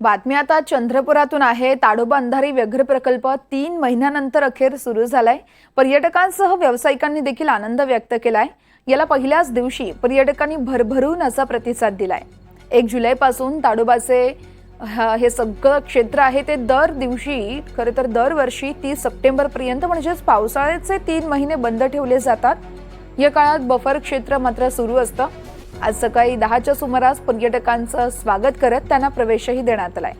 बातमी आता चंद्रपुरातून आहे. ताडोबा अंधारी व्याघ्र प्रकल्प तीन महिन्यानंतर अखेर सुरू झालाय. पर्यटकांसह व्यावसायिकांनी देखील आनंद व्यक्त केलाय. याला पहिल्याच दिवशी पर्यटकांनी भरभरून असा प्रतिसाद दिलाय. एक जुलैपासून ताडोबाचे हे सगळं क्षेत्र आहे ते दर दिवशी खरं तर दरवर्षी तीस सप्टेंबरपर्यंत म्हणजेच पावसाळ्याचे तीन महिने बंद ठेवले जातात. या काळात बफर क्षेत्र मात्र सुरू असतं. आज सकाळी दहाच्या सुमारास पर्यटकांचं स्वागत करत त्यांना प्रवेशही देण्यात आलाय.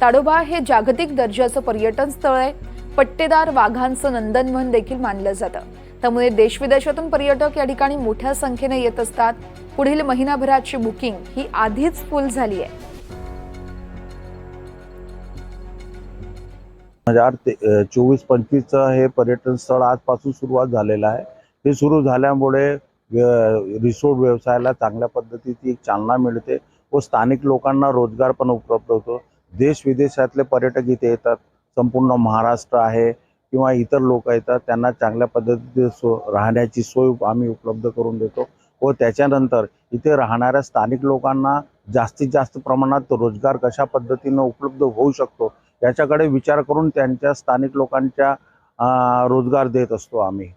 ताडोबा हे जागतिक दर्जाचं पर्यटन स्थळ आहे. पट्टेदार वाघांचं नंदनवन देखील मानलं जातं. त्यामुळे देशविदेशातून पर्यटक या ठिकाणी मोठ्या संख्येने येत असतात. पुढील महिनाभराची बुकिंग ही आधीच फुल झाली आहे. म्हणजे हजार ते चोवीस पंचवीसचं हे पर्यटन स्थळ आजपासून सुरुवात झालेलं आहे. हे सुरू झाल्यामुळे रिसोर्ट व्यवसायाला चांगल्या पद्धतीची एक चालना मिळते व स्थानिक लोकांना रोजगार पण उपलब्ध होतो. देश विदेशातले पर्यटक इथे येतात. संपूर्ण महाराष्ट्र आहे किंवा इतर लोक येतात. त्यांना चांगल्या पद्धतीचे सो राहण्याची सोय आम्ही उपलब्ध करून देतो व त्याच्यानंतर इथे राहणाऱ्या स्थानिक लोकांना जास्तीत जास्त प्रमाणात रोजगार कशा पद्धतीनं उपलब्ध होऊ शकतो याच्याकडे विचार करून त्यांच्या स्थानिक लोकांच्या रोजगार देत असतो आम्ही.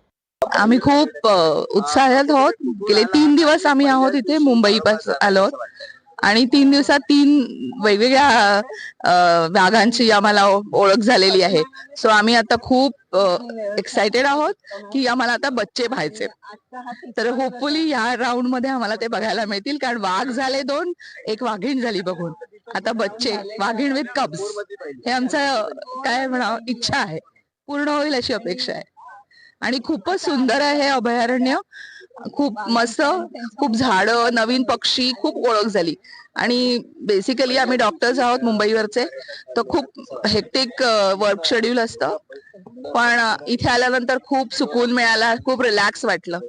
आम्ही खूप उत्साहात आहोत. गेले तीन दिवस आम्ही आहोत इथे मुंबई आलो आहोत. आणि तीन दिवसात तीन वेगवेगळ्या भागांची वाघांची आम्हाला ओळख झालेली आहे. सो आम्ही आता खूप एक्साइटेड आहोत की आम्हाला आता बच्चे पाहायचे तर होपफुली या राऊंडमध्ये आम्हाला ते बघायला मिळतील. कारण वाघ झाले दोन एक वाघीण झाली बघून. आता बच्चे वाघीण विथ कब्स हे आमचं काय म्हणा इच्छा आहे. पूर्ण होईल अशी अपेक्षा आहे. आणि खूपच सुंदर आहे हे अभयारण्य. खूप मस्त खूप झाडं नवीन पक्षी खूप ओळख झाली. आणि बेसिकली आम्ही डॉक्टर्स आहोत मुंबईवरचे. तर खूप हेक्टिक वर्क शेड्यूल असतं. पण इथे आल्यानंतर खूप सुकून मिळाला खूप रिलॅक्स वाटलं.